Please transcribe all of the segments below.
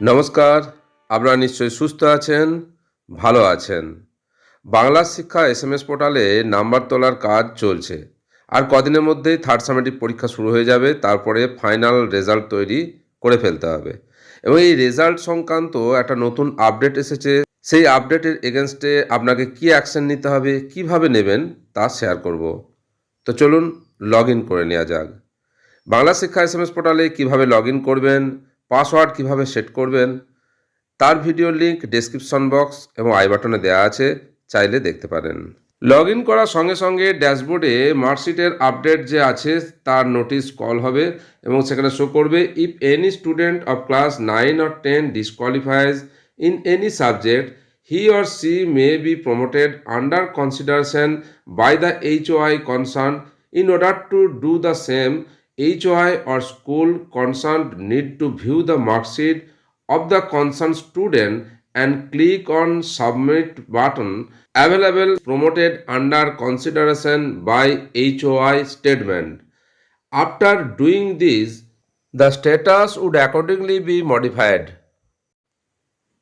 নমস্কার, আপনারা নিশ্চয়ই সুস্থ আছেন, ভালো আছেন। Bangla Shiksha S M S পোর্টালে নাম্বার তোলার কাজ চলছে। আর কদিনের মধ্যেই থার্ড সামেটিক পরীক্ষা শুরু হয়ে যাবে, তারপরে ফাইনাল রেজাল্ট তৈরি করে ফেলতে হবে। এবং এই রেজাল্ট সংক্রান্ত একটা নতুন আপডেট এসেছে। সেই আপডেটের এগেনস্টে আপনাকে কি অ্যাকশন নিতে হবে, কীভাবে নেবেন, তা শেয়ার করব। তো চলুন লগ ইন করে নেওয়া যাক। Bangla Shiksha S M S পোর্টালে কীভাবে লগ ইন করবেন পাসওয়ার্ড কীভাবে সেট করবেন, তার ভিডিও লিংক ডেসক্রিপশন বক্স এবং আই বাটনে দেওয়া আছে, চাইলে দেখতে পারেন। লগ ইন করার সঙ্গে সঙ্গে ড্যাশবোর্ডে মার্কশিটের আপডেট যে আছে, তার নোটিশ কল হবে এবং সেখানে শো করবে if any student of class nine or ten disqualifies in any subject he or she may be promoted under consideration by the H O I concern in order to do the same H Y or school concern need to view the marksheet of the concern student and click on submit button available promoted under consideration by H Y statement after doing this the status would accordingly be modified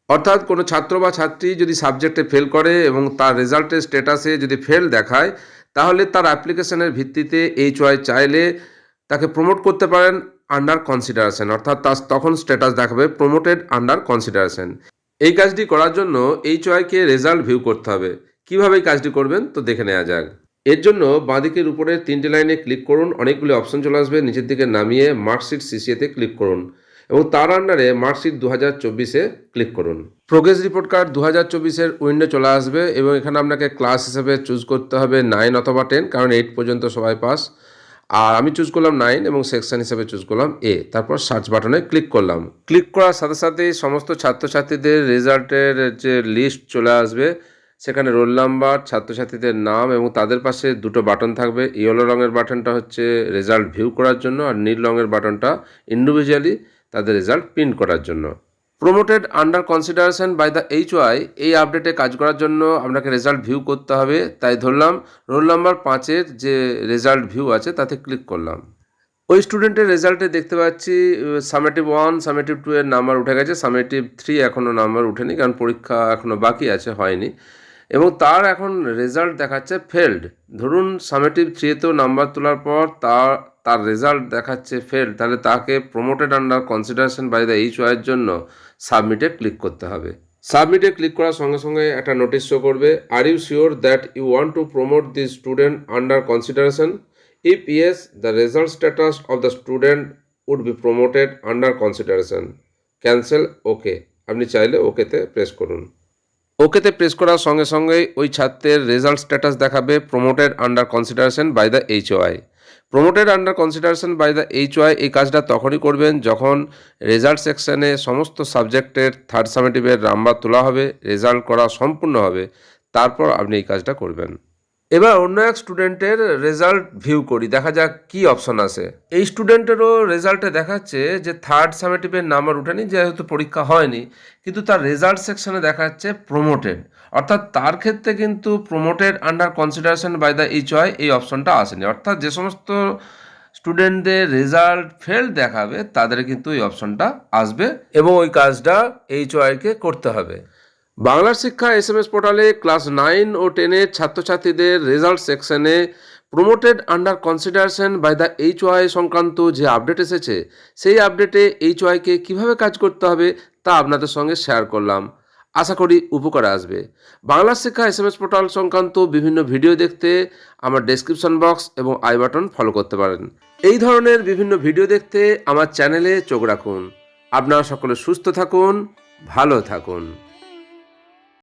অর্থাৎ কোনো ছাত্র বা ছাত্রী যদি সাবজেক্টে fail করে এবং তার রেজাল্টের স্ট্যাটাসে যদি ফেল দেখায়, তাহলে তার অ্যাপ্লিকেশনের ভিত্তিতে এইচ ওয়াই চাইলে তাকে প্রমোট করতে পারেন আন্ডার কনসিডারেশন অর্থাৎ তার তখন স্ট্যাটাস দেখাবে প্রমোটেড আন্ডার কনসিডারেশন এই কাজটি করার জন্য এইচ ওয়াইকে রেজাল্ট ভিউ করতে হবে। কীভাবে এই কাজটি করবেন? তো দেখে নেওয়া যাক। এর জন্য বাঁদিকের উপরে তিনটে লাইনে ক্লিক করুন, অনেকগুলি অপশন চলে আসবে, নিচের দিকে নামিয়ে মার্কশিট সিসিএতে ক্লিক করুন এবং তার আন্ডারে মার্কশিট দু হাজার চব্বিশে ক্লিক করুন। প্রোগ্রেস রিপোর্ট কার্ড দু হাজার চব্বিশের উইন্ডো চলে আসবে এবং এখানে আপনাকে ক্লাস হিসেবে চুজ করতে হবে নাইন অথবা টেন কারণ এইট পর্যন্ত সবাই পাস আর আমি চুজ করলাম নাইন এবং সেকশন হিসেবে চুজ করলাম এ তারপর সার্চ বাটনে ক্লিক করলাম। ক্লিক করার সাথে সাথেই সমস্ত ছাত্রছাত্রীদের রেজাল্টের যে লিস্ট চলে আসবে, সেখানে রোল নাম্বার ছাত্রছাত্রীদের নাম এবং তাদের পাশে দুটো বাটন থাকবে। ইয়েলো রঙের বাটনটা হচ্ছে রেজাল্ট ভিউ করার জন্য আর নীল রঙের বাটনটা ইন্ডিভিজুয়ালি তাদের রেজাল্ট প্রিন্ট করার জন্য। Promoted under consideration by the H Y এই আপডেটে কাজ করার জন্য আপনাকে রেজাল্ট ভিউ করতে হবে। তাই ধরলাম রোল নাম্বার পাঁচের যে রেজাল্ট ভিউ আছে, তাতে ক্লিক করলাম। ওই স্টুডেন্টের রেজাল্টে দেখতে পাচ্ছি সামেটিভ ওয়ান সামেটিভ টু এর নাম্বার উঠে গেছে। সামেটিভ থ্রি এখনও নাম্বার উঠেনি কারণ পরীক্ষা এখনও বাকি আছে, হয়নি। এবং তার এখন রেজাল্ট দেখাচ্ছে ফেল্ড ধরুন সামেটিভ থ্রিতেও নাম্বার তোলার পর তার তার রেজাল্ট দেখাচ্ছে ফেল তাহলে তাকে promoted under consideration by the H ওয়াইয়ের জন্য সাবমিটে ক্লিক করতে হবে। সাবমিটে ক্লিক করার সঙ্গে সঙ্গে একটা নোটিশ শো করবে। Are you sure that you want to promote the student under consideration if yes the result status of the student would be promoted under consideration cancel okay আপনি চাইলে ওকেতে প্রেস করুন। ওকেতে প্রেস করার সঙ্গে সঙ্গেই ওই ছাত্রের রেজাল্ট স্ট্যাটাস দেখাবে promoted under consideration by the H Y promoted under consideration by the H Y এই কাজটা তখনই করবেন যখন রেজাল্ট সেকশানে সমস্ত সাবজেক্টের থার্ড সামেটিভের নাম্বার তোলা হবে রেজাল্ট করা সম্পূর্ণ হবে, তারপর আপনি এই কাজটা করবেন। এবার অন্য এক স্টুডেন্টের রেজাল্ট ভিউ করি, দেখা যাক কি অপশন আছে। এই স্টুডেন্টেরও রেজাল্টে দেখাচ্ছে যে থার্ড সামেটিভের নাম্বার উঠেনি, যেহেতু পরীক্ষা হয়নি, কিন্তু তার রেজাল্ট সেকশনে দেখাচ্ছে প্রমোটেড অর্থাৎ তার ক্ষেত্রে কিন্তু promoted under consideration by the H Y এই অপশনটা আসেনি। অর্থাৎ যে সমস্ত স্টুডেন্টদের রেজাল্ট ফেল দেখাবে, তাদের কিন্তু এই অপশনটা আসবে এবং ওই কাজটা এইচ ওয়াইকে করতে হবে। Bangla Shiksha S M S পোর্টালে ক্লাস নাইন ও টেনের ছাত্রছাত্রীদের রেজাল্ট সেকশনে promoted under consideration by the H Y সংক্রান্ত যে আপডেট এসেছে, সেই আপডেটে এইচ ওয়াইকে কীভাবে কাজ করতে হবে তা আপনাদের সঙ্গে শেয়ার করলাম। আশা করি উপকারে আসবে। Bangla Shiksha S M S portal সংক্রান্ত বিভিন্ন ভিডিও দেখতে আমার ডেসক্রিপশন বক্স এবং আই বাটন ফলো করতে পারেন। এই ধরনের বিভিন্ন ভিডিও দেখতে আমার চ্যানেলে চোখ রাখুন। আপনারা সকলে সুস্থ থাকুন, ভালো থাকুন।